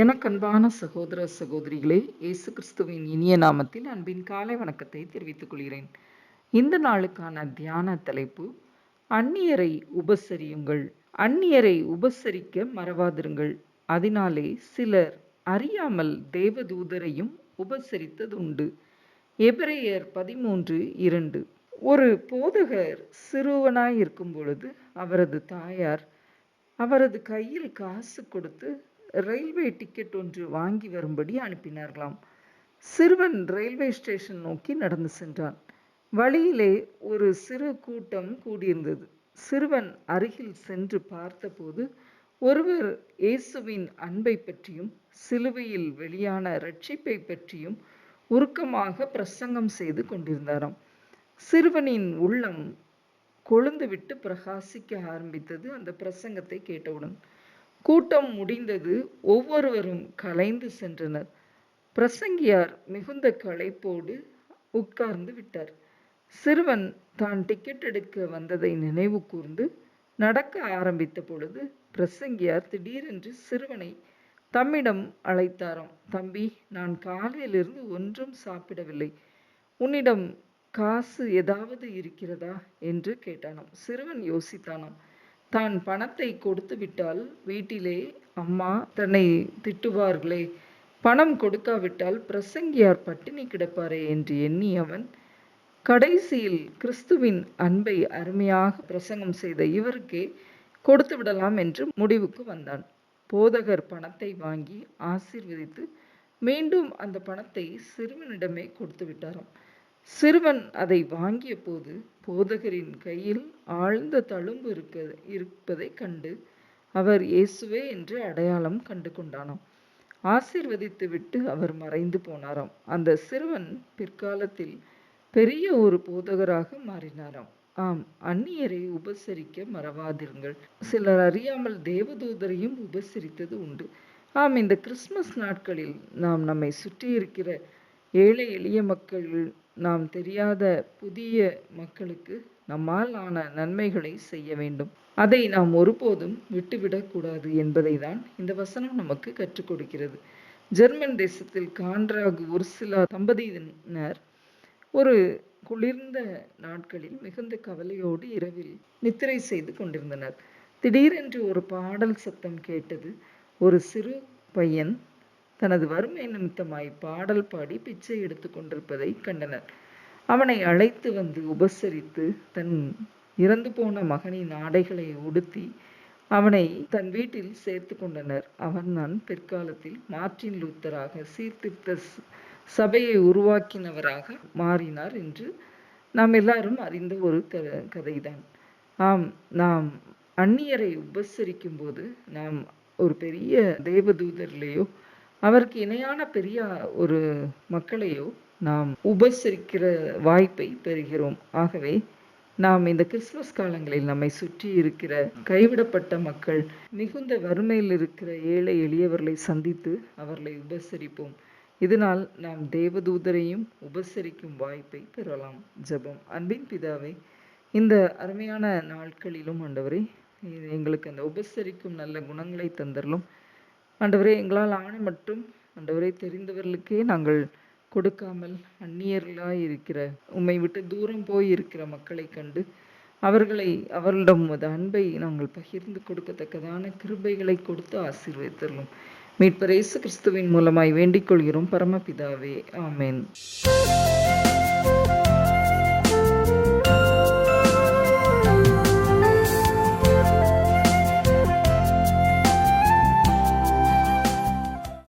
எனக்கன்பான சகோதர சகோதரிகளே இயேசு கிறிஸ்துவின் இனிய நாமத்தில் அன்பின் காலை வணக்கத்தை தெரிவித்துக் கொள்கிறேன். இந்த நாளுக்கான தியான தலைப்பு அந்நியரை உபசரியுங்கள் அந்நியரை உபசரிக்க மறவாதிருங்கள். அதனாலே சிலர் அறியாமல் தேவதூதரையும் உபசரித்தது உண்டு எபிரேயர் பதிமூன்று இரண்டு. ஒரு போதகர் சிறுவனாய் இருக்கும் பொழுது அவரது தாயார் அவரது கையில் காசு கொடுத்து ரயில்வே டிக்கெட் ஒன்று வாங்கி வரும்படி அனுப்பினார்களாம். சிறுவன் ரயில்வே ஸ்டேஷன் நோக்கி நடந்து சென்றான். வழியிலே ஒரு சிறு கூட்டம் கூடியிருந்தது. சிறுவன் அருகில் சென்று பார்த்தபோது ஒருவர் இயேசுவின் அன்பை பற்றியும் சிலுவையில் வெளியான ரட்சிப்பை பற்றியும் உருக்கமாக பிரசங்கம் செய்து கொண்டிருந்தாராம். சிறுவனின் உள்ளம் கொழுந்துவிட்டு பிரகாசிக்க ஆரம்பித்தது அந்த பிரசங்கத்தை கேட்டவுடன். கூட்டம் முடிந்தது. ஒவ்வொருவரும் கலைந்து சென்றனர். பிரசங்கியார் மிகுந்த களைப்போடு உட்கார்ந்து விட்டார். சிறுவன் தான் டிக்கெட் எடுக்க வந்ததை நினைவு கூர்ந்து நடக்க ஆரம்பித்த பொழுது பிரசங்கியார் திடீரென்று சிறுவனை தம்மிடம் அழைத்தாராம். தம்பி நான் காலையிலிருந்து ஒன்றும் சாப்பிடவில்லை. உன்னிடம் காசு ஏதாவது இருக்கிறதா? என்று கேட்டானாம். சிறுவன் யோசித்தானாம். தான் பணத்தை கொடுத்து விட்டால் வீட்டிலே அம்மா தன்னை திட்டுவார்களே. பணம் கொடுக்காவிட்டால் பிரசங்கியார் பட்டினி கிடப்பாரே என்று எண்ணி அவன் கடைசியில் கிறிஸ்துவின் அன்பை அருமையாக பிரசங்கம் செய்த இவருக்கே கொடுத்து விடலாம் என்று முடிவுக்கு வந்தான். போதகர் பணத்தை வாங்கி ஆசீர்வதித்து மீண்டும் அந்த பணத்தை சிறுவனிடமே கொடுத்து விட்டாராம். சிறுவன் அதை வாங்கிய போது போதகரின் கையில் ஆழ்ந்த தழும்பு இருக்க இருப்பதை கண்டு அவர் இயேசுவே என்று அடையாளம் கண்டு கொண்டானாம். ஆசிர்வதித்து விட்டு அவர் மறைந்து போனாராம். அந்த சிறுவன் பிற்காலத்தில் பெரிய ஒரு போதகராக மாறினாராம். ஆம் அந்நியரை உபசரிக்க மறவாதிருங்கள். சிலர் அறியாமல் தேவதூதரையும் உபசரித்தது உண்டு. ஆம் இந்த கிறிஸ்மஸ் நாட்களில் நாம் நம்மை சுற்றி இருக்கிற ஏழை எளிய மக்கள் நாம் தெரியாத புதிய மக்களுக்கு நம்மால் ஆன நன்மைகளை செய்ய வேண்டும். அதை நாம் ஒருபோதும் விட்டுவிடக்கூடாது என்பதை தான் இந்த வசனம் நமக்கு கற்றுக் கொடுக்கிறது. ஜெர்மன் தேசத்தில் கான்ராக் ஒரு சில தம்பதியினர் ஒரு குளிர்ந்த நாட்களில் மிகுந்த கவலையோடு இரவில் நித்திரை செய்து கொண்டிருந்தனர். திடீரென்று ஒரு பாடல் சத்தம் கேட்டது. ஒரு சிறு பையன் தனது வறுமை நிமித்தமாய் பாடல் பாடி பிச்சை எடுத்து கொண்டிருப்பதை கண்டனர். அவனை அழைத்து வந்து உபசரித்து தன் இறந்து போன மகனின் ஆடைகளை உடுத்தி அவனை தன் வீட்டில் சேர்த்து கொண்டனர். அவன் நான் பிற்காலத்தில் மார்ட்டின் லூத்தராக சீர்திருத்த சபையை உருவாக்கினவராக மாறினார் என்று நாம் எல்லாரும் அறிந்த ஒரு க கதைதான். ஆம் நாம் அந்நியரை உபசரிக்கும் போது நாம் ஒரு பெரிய தேவதூதர்லேயோ அவருக்கு இணையான பெரிய ஒரு மக்களையோ நாம் உபசரிக்கிற வாய்ப்பை பெறுகிறோம். ஆகவே நாம் இந்த கிறிஸ்துமஸ் காலங்களில் நம்மை சுற்றி இருக்கிற கைவிடப்பட்ட மக்கள் மிகுந்த வறுமையில் இருக்கிற ஏழை எளியவர்களை சந்தித்து அவர்களை உபசரிப்போம். இதனால் நாம் தேவதூதரையும் உபசரிக்கும் வாய்ப்பை பெறலாம். ஜெபம். அன்பின் பிதாவை இந்த அருமையான நாட்களிலும் ஆண்டவரே எங்களுக்கு அந்த உபசரிக்கும் நல்ல குணங்களை தந்தரலும் ஆண்டவரே எங்களால் ஆன மட்டும் ஆண்டவரே தெரிந்தவர்களுக்கே நாங்கள் கொடுக்காமல் அந்நியர்களாய் இருக்கிற உம்மை விட்டு தூரம் போய் இருக்கிற மக்களை கண்டு அவர்களை அவர்களிடம் உமது அன்பை நாங்கள் பகிர்ந்து கொடுக்கத்தக்கதான கிருபைகளை கொடுத்து ஆசீர்வதித்தரலும் மீட்பர் இயேசு கிறிஸ்துவின் மூலமாய் வேண்டிக் கொள்கிறோம். பரமபிதாவே ஆமேன்.